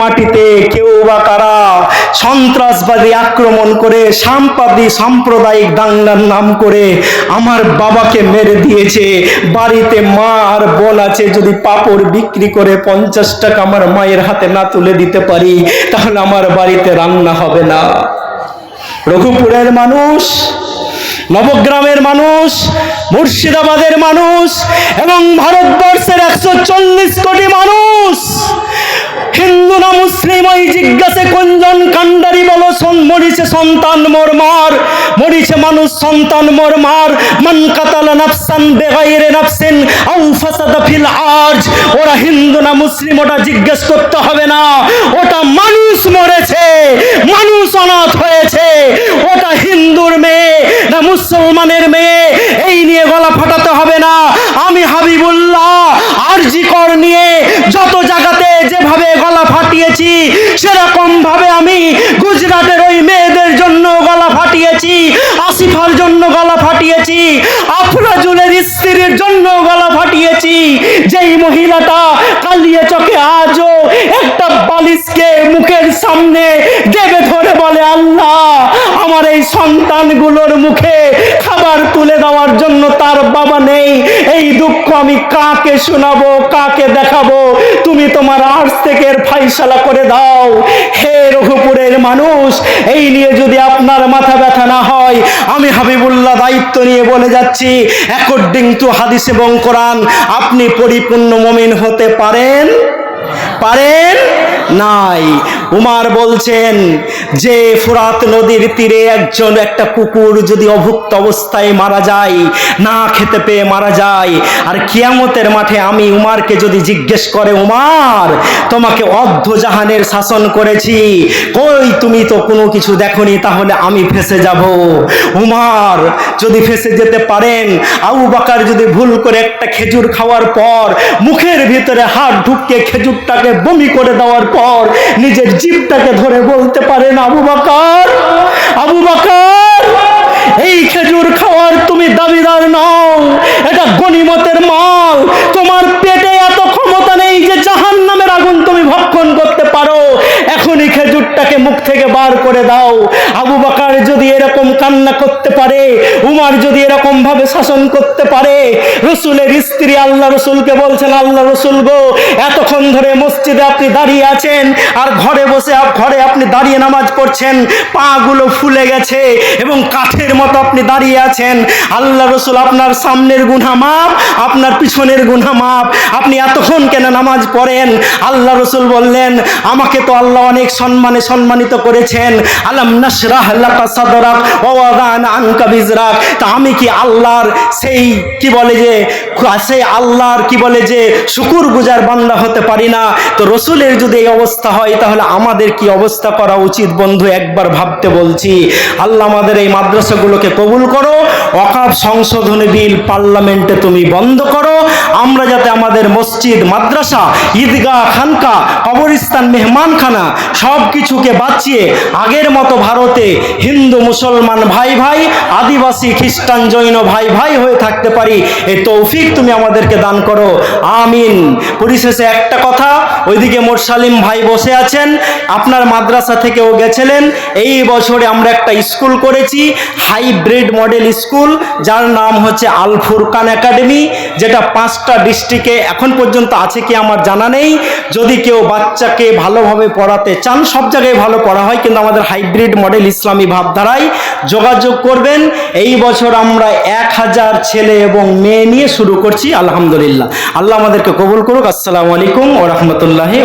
মাটিতে কেউ বা কারা সন্ত্রাসবাদী আক্রমণ করে, সাম্পাদি সাম্প্রদায়িক দাঙ্গার নাম করে আমার বাবাকে মেরে দিয়েছে। বাড়িতে মা আর বোন আছে, যদি পাপড় বিক্রি করে পঞ্চাশ টাকা আমার মায়ের হাতে না তুলে দিতে পারি, তাহলে আমার বাড়িতে রান্না হবে না। রঘুপুরের মানুষ, নবগ্রামের মানুষ, মুর্শিদাবাদের মানুষ এবং ভারতবর্ষের একশো চল্লিশ কোটি মানুষ হিন্দু না মুসলিম ওই জিজ্ঞাসে কোনজন কান্ডারি বলো মরিছে সন্তান মোর মার, মরিছে মানুষ সন্তান মোর মার, মান কাতালা নাফসান বেগাইরে নাফসিন, আউ ফাসাদা ফিল আরজ। ওরা হিন্দু না মুসলিম, ওটা জিজ্ঞেস করতে হবে না। ওটা মানুষ মরেছে, মানুষ অনাথ হয়েছে। ওটা হিন্দুর মেয়ে না মুসলমানের মেয়ে? এই নিয়ে গলা ফাটাতে হবে না আমি হাবিবুল্লাহ আরজি কর নিয়ে যত জায়গাতে যেভাবে গলা ফাটিয়েছি সেরকম ভাবে আমি গুজরাটের ওই মেয়েদের জন্য গলা ফাটিয়েছি আসিফার জন্য গলা ফাটিয়েছি আফরাজুলের স্ত্রীর জন্য গলা ফাটিয়েছি। যেই মহিলাটা কালিয়ে চকে আজও একটা বালিশকে মুখের সামনে দেবে ধরে বলে, আল্লাহ আমার এই সন্তানগুলোর মুখে খাবার তুলে দেওয়ার জন্য তার বাবা নেই। এই দুঃখ আমি কাকে শোনাবো, কাকে দেখাবো? তুমি তোমার আর্টস থেকে ফাইসালা করে দাও। হে রঘুপুরের মানুষ, এই নিয়ে যদি আপনার মাথা ব্যথা না হয়, আমি হাবিবুল্লাহ দায়িত্ব নিয়ে বলে যাচ্ছি অ্যাকর্ডিং টু হাদিস এবং কোরআন, আপনি পরিপূর্ণ মমিন হতে পারেন? পারেন? নাই। উমার বলছেন, যে ফুরাত নদীর তীরে একজন একটা কুকুর যদি অভুক্ত অবস্থায় মারা যায়, না খেতে পেয়ে মারা যায়, আর কিয়ামতের মাঠে আমি উমারকে যদি জিজ্ঞেস করে, উমার, তোমাকে অর্ধ জাহানের শাসন করেছি, কই তুমি তো কোনো কিছু দেখনি, তাহলে আমি ফেসে যাব। উমার যদি ফেসে যেতে পারেন, আবু বাকার যদি ভুল করে একটা খেজুর খাওয়ার পর, মুখের ভিতরে হাত ঢুকিয়ে খেজুরটাকে বমি করে দেওয়ার পর, নিজের জিভটাকে ধরে বলতে পারেন আবু বাকার। আবু বাকার, এই খেজুর খাওয়ার তুমি দাবিদার নাও, এটা গনিমতের মাল। তোমার পেটে এত ক্ষমতা নেই যে জাহান নামের আগুন তুমি ভক্ষণ করতে পারো। খেজুরটাকে মুখ থেকে বার করে দাও। আবু বাকার যদি এরকম কান্না করতে পারে, উমার যদি এরকম ভাবে শাসন করতে পারে, রসুলের স্ত্রী আল্লাহ রসুলকে বলছেন, আল্লাহ রসুল গো, এতক্ষণ ধরে মসজিদে আপনি দাঁড়িয়ে আছেন আর ঘরে বসে ঘরে আপনি দাঁড়িয়ে নামাজ পড়ছেন। পা গুলো ফুলে গেছে এবং কাঠের মতো আপনি দাঁড়িয়ে আছেন। আল্লাহ রসুল, আপনার সামনের গুনা মাপ, আপনার পিছনের গুনা মাপ। আপনি এতক্ষণ কেন নামাজ পড়েন? আল্লাহ রসুল বললেন, আমাকে তো আল্লাহ অনেক সম্মানে সম্মানিত করেছেন। আলাম নাসরাহ লাকা সাদরাক ওয়া আনকা বিজরাক। তা আমি কি আল্লাহর সেই কি বলে যে, সেই আল্লাহর কি বলে যে শুকুর গুজার বান্দা হতে পারি না? তো রসুলের যদি এই অবস্থা হয়, তাহলে আমাদের কি অবস্থা করা উচিত বন্ধু? একবার ভাবতে বলছি। আল্লাহ আমাদের এই মাদ্রাসাগুলোকে কবুল করো। অকাব সংশোধনী বিল পার্লামেন্টে তুমি বন্ধ করো। আমরা যাতে আমাদের মসজিদ, মাদ্রাসা, ঈদগাহ, খানকা, কবরস্থান, মেহমানখানা সব কিছুকে বাঁচিয়ে আগের মতো ভারতে হিন্দু, মুসলমান ভাই ভাই, আদিবাসী, খ্রিস্টান, জৈন ভাই ভাই হয়ে থাকতে পারি এই তৌফিক তুমি আমাদেরকে দান করো। আমিন। পরিশেষে একটা কথা, ওইদিকে মোরসালিম ভাই বসে আছেন, আপনার মাদ্রাসা থেকেও গেছিলেন, এই বছরে আমরা একটা স্কুল করেছি, হাইব্রিড মডেল স্কুল, যার নাম হচ্ছে আল ফুরকান একাডেমি, যেটা পাঁচটা ডিস্ট্রিক্টে এখন পর্যন্ত আছে কি আমার জানা নেই। যদি কেউ বাচ্চাকে ভালোভাবে পড়াতে চান, সব জায়গায় ভালো করা হয়, কিন্তু আমাদের হাইব্রিড মডেল ইসলামী ভাবধারায় যোগাযোগ করবেন। এই বছর আমরা এক হাজার ছেলে এবং মেয়ে নিয়ে শুরু করছি, আলহামদুলিল্লাহ। আল্লাহ আমাদেরকে কবুল করুক। আসসালামু আলাইকুম ও রহমতুল্লাহি